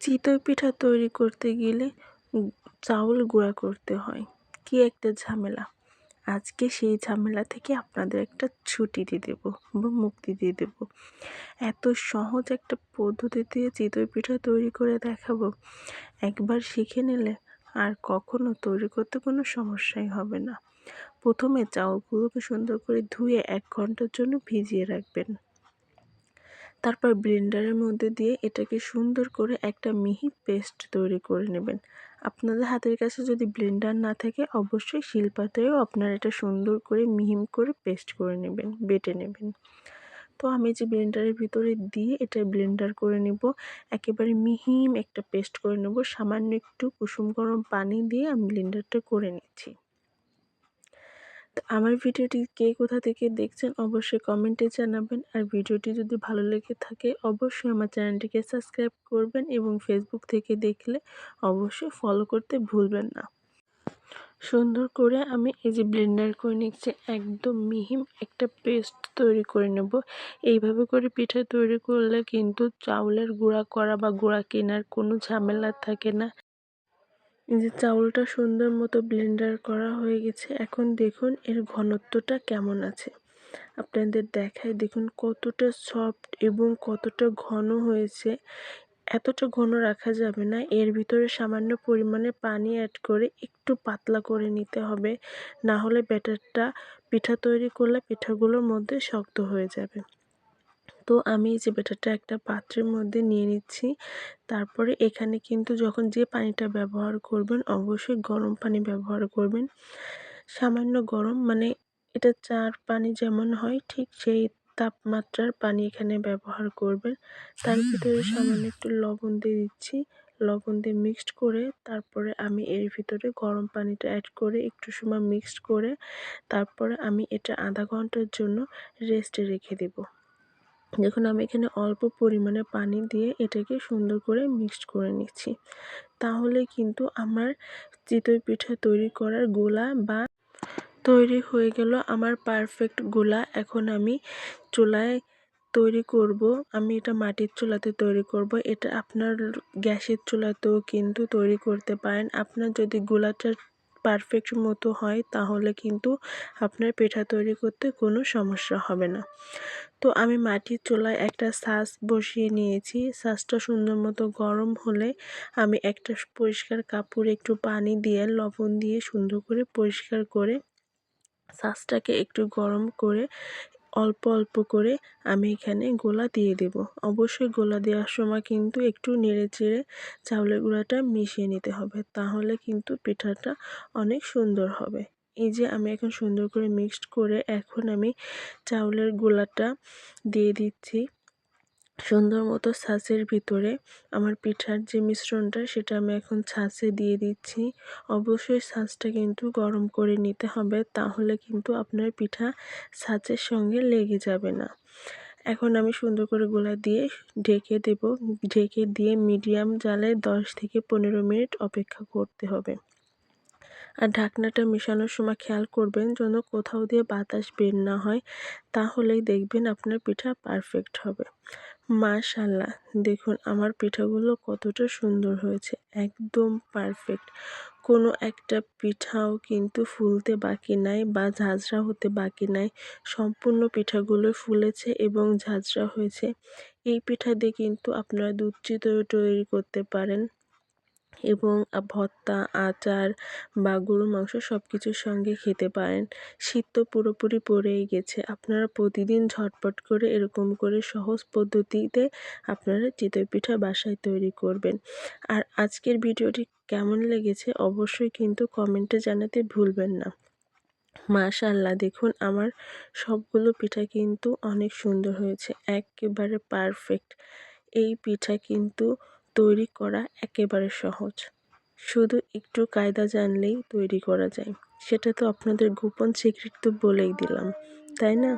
চিতই পিঠা তৈরি করতে গেলে চাউল গুঁড়া করতে হয়। কি একটা ঝামেলা। আজকে সেই ঝামেলা থেকে আপনাদের একটা ছুটি দিয়ে দেবো বা মুক্তি দিয়ে দেবো। এত সহজ একটা পদ্ধতিতে চিতই পিঠা তৈরি করে দেখাবো। একবার শিখে নিলে আর কখনো তৈরি করতে কোনো সমস্যাই হবে না। প্রথমে চাউলগুলোকে সুন্দর করে ধুয়ে এক ঘণ্টার জন্য ভিজিয়ে রাখবেন। তারপর ব্লেন্ডারের মধ্যে দিয়ে এটাকে সুন্দর করে একটা মিহি পেস্ট তৈরি করে নেবেন। আপনাদের হাতের কাছে যদি ব্লেন্ডার না থাকে, অবশ্যই শিলপাতেও আপনারা এটা সুন্দর করে মিহিম করে পেস্ট করে নেবেন, বেটে নেবেন। তো আমি যে ব্লেন্ডারের ভিতরে দিয়ে এটা ব্লেন্ডার করে নেব, একেবারে মিহিম একটা পেস্ট করে নেব, সামান্য একটু কুসুম গরম পানি দিয়ে আমি ব্লেন্ডারটা করে নিচ্ছি। আমার ভিডিওটি কে কোথা থেকে দেখছেন অবশ্যই কমেন্টে জানাবেন। আর ভিডিওটি যদি ভালো লেগে থাকে অবশ্যই আমার চ্যানেলটিকে সাবস্ক্রাইব করবেন এবং ফেসবুক থেকে দেখলে অবশ্যই ফলো করতে ভুলবেন না। সুন্দর করে আমি এই যে ব্লেন্ডার করে নিচ্ছি, একদম মিহিম একটা পেস্ট তৈরি করে নেব। এইভাবে করে পিঠা তৈরি করলে কিন্তু চাউলের গুঁড়া করা বা গুঁড়া কেনার কোনো ঝামেলা থাকে না। যে চাউলটা সুন্দর মতো ব্লেন্ডার করা হয়ে গেছে, এখন দেখুন এর ঘনত্বটা কেমন আছে। আপনাদের দেখায় দেখুন কতটা সফট এবং কতটা ঘন হয়েছে। এতটা ঘন রাখা যাবে না, এর ভিতরে সামান্য পরিমাণে পানি অ্যাড করে একটু পাতলা করে নিতে হবে। না হলে ব্যাটারটা পিঠা তৈরি করলে পিঠাগুলোর মধ্যে শক্ত হয়ে যাবে। তো আমি এই যে ব্যাটারটা একটা পাত্রের মধ্যে নিয়ে নিচ্ছি। তারপরে এখানে কিন্তু যখন যে পানিটা ব্যবহার করবেন, অবশ্যই গরম পানি ব্যবহার করবেন। সামান্য গরম মানে এটা চার পানি যেমন হয়, ঠিক সেই তাপমাত্রার পানি এখানে ব্যবহার করবেন। তার ভিতরে সামান্য একটু লবণ দিয়ে দিচ্ছি। লবণ দিয়ে মিক্সড করে তারপরে আমি এর ভিতরে গরম পানিটা অ্যাড করে একটু সময় মিক্সড করে তারপরে আমি এটা আধা ঘণ্টার জন্য রেস্টে রেখে দেবো। দেখুন, আমি এখানে অল্প পরিমাণে পানি দিয়ে এটাকে সুন্দর করে মিক্সড করে নিচ্ছি। তাহলে কিন্তু আমার চিতই পিঠা তৈরি করার গোলা বা তৈরি হয়ে গেল আমার পারফেক্ট গোলা। এখন আমি চুলায় তৈরি করব। আমি এটা মাটির চুলাতে তৈরি করব। এটা আপনার গ্যাসের চুলাতেও কিন্তু তৈরি করতে পারেন। আপনার যদি গোলাটা পারফেক্ট মতো হয়, তাহলে কিন্তু আপনার পিঠা তৈরি করতে কোনো সমস্যা হবে না। তো আমি মাটির চোলায় একটা শাঁস বসিয়ে নিয়েছি। শাঁসটা সুন্দর মতো গরম হলে আমি একটা পরিষ্কার কাপড়ে একটু পানি দিয়ে, লবণ দিয়ে সুন্দর করে পরিষ্কার করে শাঁসটাকে একটু গরম করে অল্প অল্প করে আমি এখানে গোলা দিয়ে দেব। অবশ্যই গোলা দেওয়ার সময় কিন্তু একটু নেড়ে চেড়ে চাউলের গুঁড়াটা মিশিয়ে নিতে হবে, তাহলে কিন্তু পিঠাটা অনেক সুন্দর হবে। এই যে আমি এখন সুন্দর করে মিক্সড করে এখন আমি চাউলের গোলাটা দিয়ে দিচ্ছি। সুন্দর মতো ছাঁচের ভিতরে আমার পিঠার যে মিশ্রণটা, সেটা আমি এখন ছাঁচে দিয়ে দিচ্ছি। অবশ্যই ছাঁচটা কিন্তু গরম করে নিতে হবে, তাহলে কিন্তু আপনার পিঠা ছাঁচের সঙ্গে লেগে যাবে না। এখন আমি সুন্দর করে গোলা দিয়ে ঢেকে দেব। ঢেকে দিয়ে মিডিয়াম জালে দশ থেকে পনেরো মিনিট অপেক্ষা করতে হবে। আর ঢাকনাটা মেশানোর সময় খেয়াল করবেন যেন কোথাও দিয়ে বাতাস বের না হয়, তাহলেই দেখবেন আপনার পিঠা পারফেক্ট হবে। মাশাল্লাহ, দেখুন আমার পিঠাগুলো কতটা সুন্দর হয়েছে, একদম পারফেক্ট কোনো একটা পিঠাও কিন্তু ফুলতে বাকি নাই বা ঝাঁঝরা হতে বাকি নাই, সম্পূর্ণ পিঠাগুলো ফুলেছে এবং ঝাঁঝরা হয়েছে। এই পিঠা দিয়ে কিন্তু আপনারা দুধ চিতই তৈরি করতে পারেন। এবং ভর্তা, আচার বা গরু মাংস সব কিছুর সঙ্গে খেতে পারেন। শীত তো পুরোপুরি পড়েই গেছে। আপনারা প্রতিদিন ঝটপট করে এরকম করে সহজ পদ্ধতিতে আপনারা চিতই পিঠা বাসায় তৈরি করবেন। আর আজকের ভিডিওটি কেমন লেগেছে অবশ্যই কিন্তু কমেন্টে জানাতে ভুলবেন না। মাশাল্লাহ দেখুন আমার সবগুলো পিঠা কিন্তু অনেক সুন্দর হয়েছে। একেবারে পারফেক্ট এই পিঠা কিন্তু তৈরি করা একেবারে সহজ। শুধু একটু কায়দা জানলেই তৈরি করা যায়। সেটা তো আপনাদের গোপন সিক্রেট তো বলেই দিলাম, তাই না?